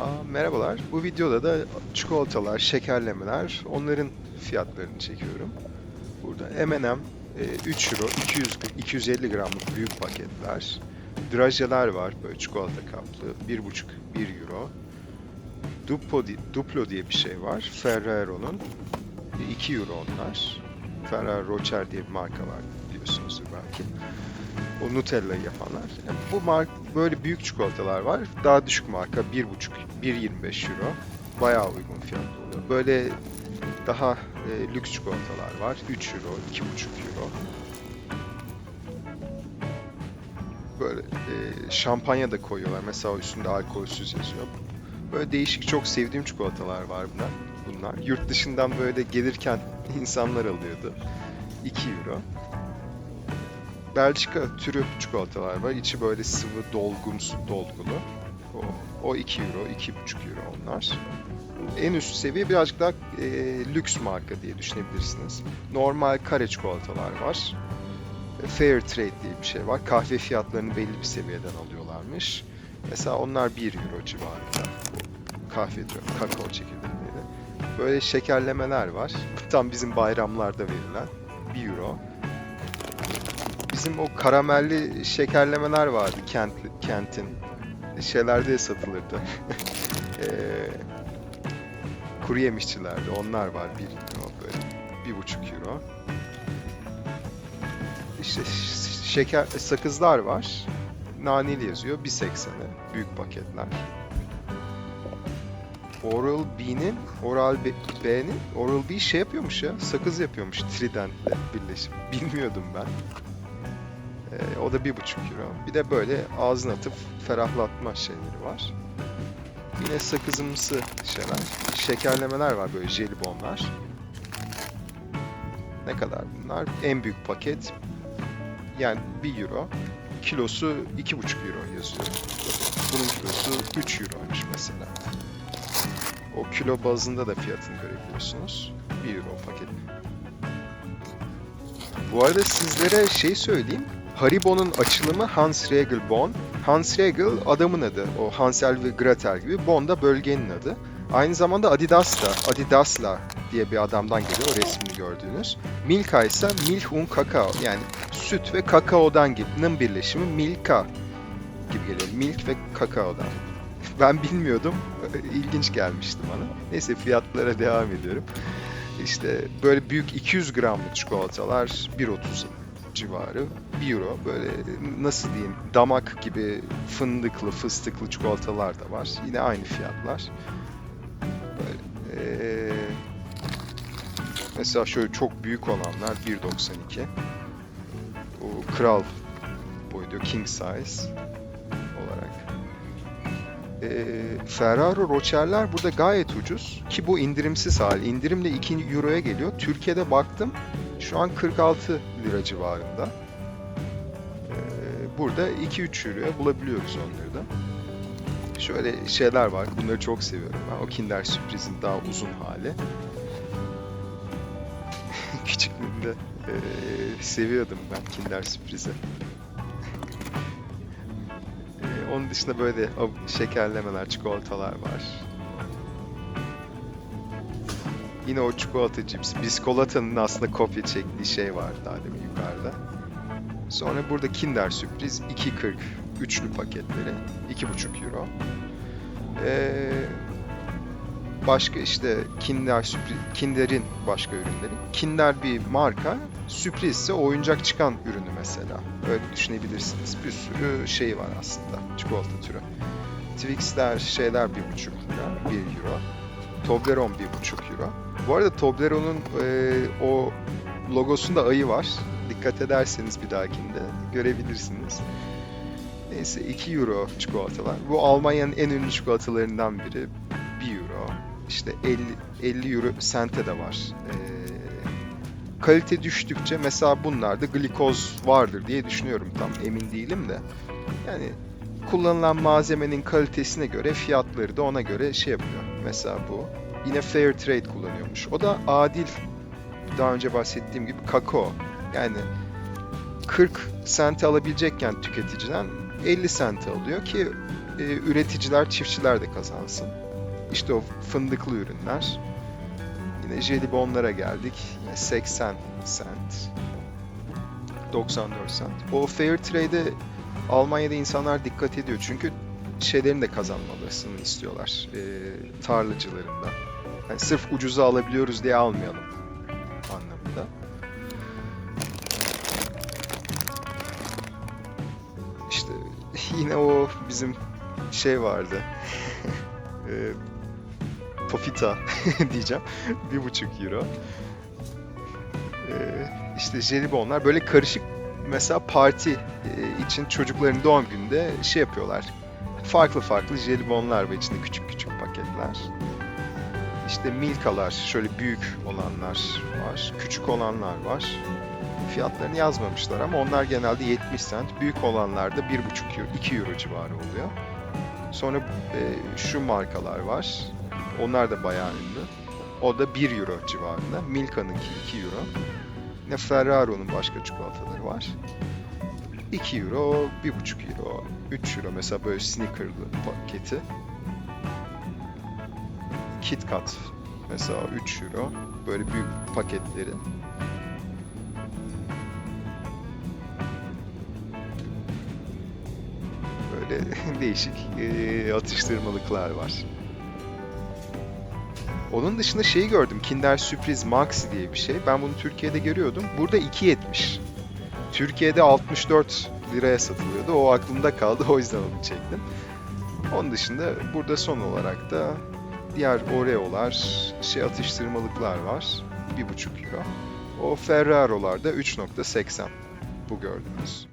Aa, merhabalar. Bu videoda da çikolatalar, şekerlemeler, onların fiyatlarını çekiyorum. Burada M&M e, 3 euro, 200, 250 gramlık büyük paketler. Drajeler var böyle çikolata kaplı, 1,5 1 euro. Duplo, Duplo diye bir şey var. Ferrero'nun. E, 2 euro onlar. Ferrero Rocher diye bir marka var biliyorsunuzdur belki. O Nutella'yı yapanlar. Yani bu mark böyle büyük çikolatalar var. Daha düşük marka 1,5 1.25 euro. Bayağı uygun fiyatlı oluyor. Böyle daha e, lüks çikolatalar var. 3 euro, 2,5 euro. Böyle e, şampanya da koyuyorlar. Mesela üstünde alkolsüz yazıyor. Böyle değişik çok sevdiğim çikolatalar var bunlar. Bunlar. Yurt dışından böyle gelirken insanlar alıyordu. 2 euro. Belçika türü çikolatalar var. İçi böyle sıvı, dolgumsu, dolgulu. O, o 2 euro, 2,5 euro onlar. En üst seviye birazcık daha e, lüks marka diye düşünebilirsiniz. Normal kare çikolatalar var. E, Fair Trade diye bir şey var. Kahve fiyatlarını belli bir seviyeden alıyorlarmış. Mesela onlar 1 euro civarında. Kahve diyorum, kakao çekirdeğiyle. Böyle şekerlemeler var. Tam bizim bayramlarda verilen 1 euro bizim o karamelli şekerlemeler vardı kent, kentin. Şeylerde satılırdı. Eee kuru yemişçilerde onlar var. Bir böyle. Bir buçuk euro. İşte şeker, sakızlar var. Naneli yazıyor. 1.80'e. Büyük paketler. Oral B'nin, Oral B'nin, Oral B şey yapıyormuş ya, sakız yapıyormuş Trident'le birleşip. Bilmiyordum ben. Ee, o da bir buçuk euro. Bir de böyle ağzına atıp ferahlatma şeyleri var. Yine sakızımsı şeyler. Şekerlemeler var böyle jelibonlar. Ne kadar bunlar? En büyük paket yani 1 euro. Kilosu 2,5 euro yazıyor. Bunun kilosu 3 euroymuş mesela. O kilo bazında da fiyatını görebiliyorsunuz. 1 euro paket. Bu arada sizlere şey söyleyeyim. Haribo'nun açılımı Hans Riegel Bonn. Hans Riegel adamın adı. O Hansel ve Gretel gibi. Bonn da bölgenin adı. Aynı zamanda Adidas da, Adidas'la diye bir adamdan geliyor o resmini gördüğünüz. Milka ise Milch und Kakao yani süt ve kakaodan gibinin birleşimi Milka gibi geliyor. Milk ve kakaodan. Ben bilmiyordum. İlginç gelmişti bana. Neyse fiyatlara devam ediyorum. İşte böyle büyük 200 gramlık çikolatalar 1.30 civarı. 1 euro böyle nasıl diyeyim damak gibi fındıklı fıstıklı çikolatalar da var. Yine aynı fiyatlar. Böyle, eee, mesela şöyle çok büyük olanlar 1.92. O kral boyutu king size. Eee Ferraro Rocher'ler burada gayet ucuz ki bu indirimsiz hali. İndirimle 2 euroya geliyor. Türkiye'de baktım şu an 46 lira civarında. Ee, burada 2-3 euroya bulabiliyoruz onları da. Şöyle şeyler var. Bunları çok seviyorum ben. O Kinder Sürpriz'in daha uzun hali. Küçüklüğümde ee, seviyordum ben Kinder Sürpriz'i. Onun dışında böyle şekerlemeler, çikolatalar var. Yine o çikolata cipsi. Biskolata'nın aslında kopya çektiği şey var daha demin yukarıda. Sonra burada Kinder Sürpriz 2.40 üçlü paketleri 2.5 euro. Ee, başka işte Kinder Sürpriz, Kinder'in başka ürünleri. Kinder bir marka, sürpriz ise oyuncak çıkan ürünü mesela. Öyle düşünebilirsiniz. Bir sürü şey var aslında çikolata türü. Twix'ler şeyler 1.5 lira, 1 euro. Toblerone 1.5 euro. Bu arada Toblerone'un e, o logosunda ayı var. Dikkat ederseniz bir dahakinde görebilirsiniz. Neyse 2 euro çikolatalar. Bu Almanya'nın en ünlü çikolatalarından biri. 1 euro. İşte 50, 50 euro sente de var. E, kalite düştükçe mesela bunlarda glikoz vardır diye düşünüyorum tam emin değilim de. Yani kullanılan malzemenin kalitesine göre fiyatları da ona göre şey yapıyor. Mesela bu. Yine Fair Trade kullanıyormuş. O da adil. Daha önce bahsettiğim gibi kakao. Yani 40 sente alabilecekken tüketiciden 50 sente alıyor ki e, üreticiler, çiftçiler de kazansın. İşte o fındıklı ürünler. Yine jelibonlara geldik. Yine 80 cent. 94 cent. O fair trade'e Almanya'da insanlar dikkat ediyor. Çünkü şeylerin de kazanmalısını istiyorlar. E, tarlacıların da. Yani sırf ucuza alabiliyoruz diye almayalım anlamında. İşte yine o bizim şey vardı. e, Pofita diyeceğim. Bir buçuk euro. E, işte jelibonlar böyle karışık mesela parti e, için çocukların doğum gününde şey yapıyorlar. Farklı farklı jelibonlar ve içinde küçük küçük paketler. İşte milkalar, şöyle büyük olanlar var, küçük olanlar var. Fiyatlarını yazmamışlar ama onlar genelde 70 cent. Büyük olanlar da 1,5 euro, 2 euro civarı oluyor. Sonra e, şu markalar var. Onlar da bayağı ünlü. O da 1 euro civarında. Milka'nınki 2 euro. Yine Ferraro'nun başka çikolataları var. 2 euro, 1,5 euro, 3 euro mesela böyle Snicker'lı paketi. Kit Kat mesela 3 euro. Böyle büyük paketleri. Böyle değişik eee, atıştırmalıklar var. Onun dışında şeyi gördüm. Kinder Sürpriz Maxi diye bir şey. Ben bunu Türkiye'de görüyordum. Burada 2.70. Türkiye'de 64 liraya satılıyordu. O aklımda kaldı. O yüzden onu çektim. Onun dışında burada son olarak da diğer Oreo'lar, şey atıştırmalıklar var. 1.5 euro. O Ferraro'lar da 3.80. Bu gördüğünüz.